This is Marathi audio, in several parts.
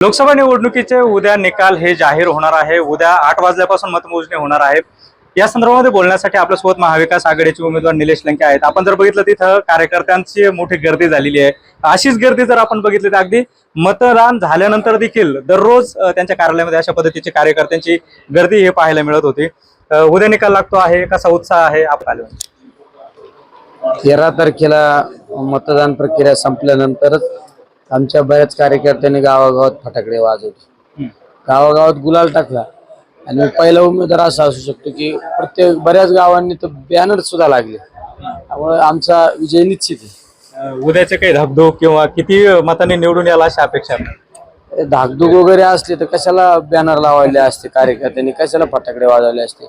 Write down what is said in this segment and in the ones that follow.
लोकसभा निवडणुकीचे उद्या निकाल हे जाहीर होणार आहे. उद्या आठ वाजल्यापासून मतमोजणी होणार आहे. या संदर्भामध्ये बोलण्यासाठी आपल्यासोबत महाविकास आघाडीचे उमेदवार निलेश लंके आहेत. आपण जर बघितलं तिथं कार्यकर्त्यांची मोठी गर्दी झालेली आहे. अशीच गर्दी जर आपण बघितली तर अगदी मतदान झाल्यानंतर देखील दररोज त्यांच्या कार्यालयामध्ये अशा पद्धतीची कार्यकर्त्यांची गर्दी हे पाहायला मिळत होती. उद्या निकाल लागतो आहे. कसा उत्साह आहे आपल्याला तेरा तारखेला मतदान प्रक्रिया संपल्यानंतरच आमच्या बऱ्याच कार्यकर्त्यांनी गावागावात फटाकडे वाजवले. गावागावात गुलाल टाकला. आणि पहिला उमेदवार असा असू शकतो की प्रत्येक बऱ्याच गावांनी तर बॅनर सुद्धा लागले. त्यामुळे आमचा विजय निश्चित आहे. उद्याचे काही धगधोक किंवा किती मतांनी निवडून याला अशी अपेक्षा धाकधूक वगैरे असली तर कशाला बॅनर लावायले असते कार्यकर्त्यांनी? कशाला फटाकडे वाजवले असते?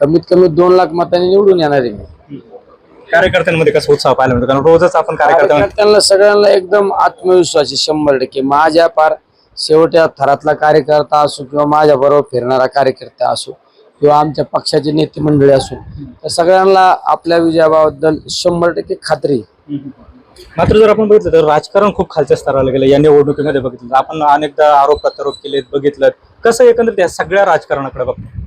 कमीत कमी दोन लाख मतांनी निवडून येणार आहे मी. कार्यकर्त्यांमध्ये कसा उत्साह पाहायला मिळतो? कारण रोजच आपण कार्यकर्त्यांना सगळ्यांना एकदम आत्मविश्वासी शंभर टक्के. माझ्या पार शेवट्या थरातला कार्यकर्ता असो किंवा माझ्या बरोबर फिरणारा कार्यकर्ता असो किंवा आमच्या पक्षाचे नेते मंडळी असो तर सगळ्यांना आपल्या विजयाबद्दल शंभर टक्के खात्री आहे. मात्र जर आपण बघितलं तर राजकारण खूप खालच्या स्तराला गेलं. या निवडणुकीमध्ये बघितलं. आपण अनेकदा आरोप प्रत्यारोप केलेत बघितलं. कसं एकंदरीत या सगळ्या राजकारणाकडे बघतो?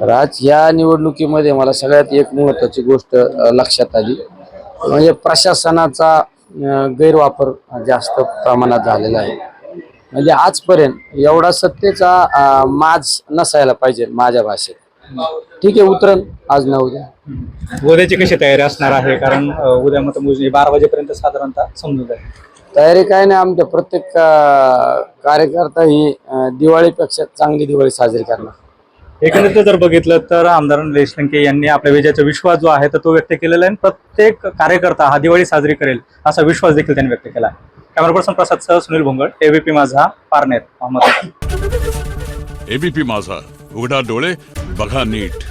राज या निवडणुकीमध्ये मला सगळ्यात एक महत्वाची गोष्ट लक्षात आली. म्हणजे प्रशासनाचा गैरवापर जास्त प्रमाणात झालेला आहे. म्हणजे आजपर्यंत एवढा सत्तेचा माज नसायला पाहिजे माझ्या भाषेत. ठीक आहे उतरण आज ना उद्या. उद्याची कशी तयारी असणार आहे? कारण उद्या मतमोजणी बारा वाजेपर्यंत साधारणतः समजून जाईल. तयारी काय नाही आमच्या प्रत्येक कार्यकर्ता ही दिवाळीपेक्षा चांगली दिवाळी साजरी करणार. एकंदरीत जर बघितलं तर आमदार निलेश लंके यांनी आपल्या विजयाचा विश्वास जो आहे तर तो व्यक्त केलेला आहे. आणि प्रत्येक कार्यकर्ता हा दिवाळी साजरी करेल असा विश्वास देखील त्यांनी व्यक्त केला आहे. कॅमेरा पर्सन प्रसाद सह सुनील भोंगळ एबीपी माझा पारनेर अहमदनगर. एबीपी माझा उघडा डोळे बघा नीट.